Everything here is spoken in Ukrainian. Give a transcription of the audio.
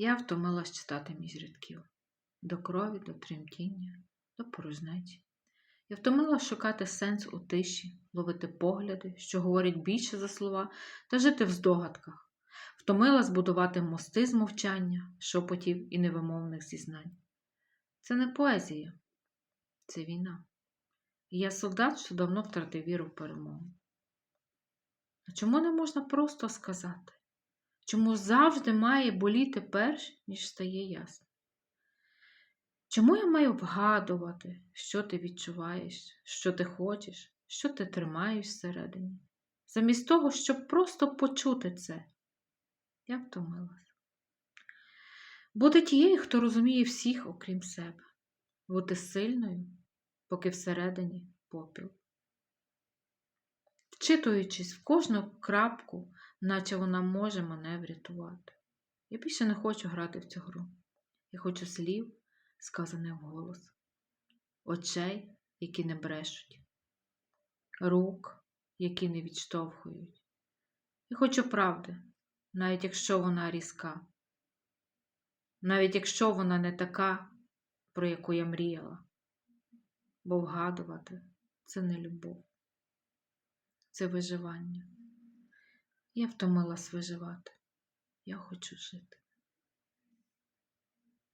Я втомилась читати між рядків до крові, до тремтіння, до порожнечі. Я втомилась шукати сенс у тиші, ловити погляди, що говорять більше за слова, та жити в здогадках. Втомилась збудувати мости з мовчання, шепотів і невимовних зізнань. Це не поезія, це війна. І я солдат, що давно втратив віру в перемогу. А чому не можна просто сказати? Чому завжди має боліти перш, ніж стає ясно? Чому я маю вгадувати, що ти відчуваєш, що ти хочеш, що ти тримаєш всередині? Замість того, щоб просто почути це, я втомилась. Бути тією, хто розуміє всіх, окрім себе, бути сильною, поки всередині попіл. Вчитуючись в кожну крапку, наче вона може мене врятувати. Я більше не хочу грати в цю гру. Я хочу слів, сказаних вголос, очей, які не брешуть, рук, які не відштовхують. Я хочу правди, навіть якщо вона різка, навіть якщо вона не така, про яку я мріяла, бо вгадувати це не любов, це виживання. Я втомилась виживати. Я хочу жити.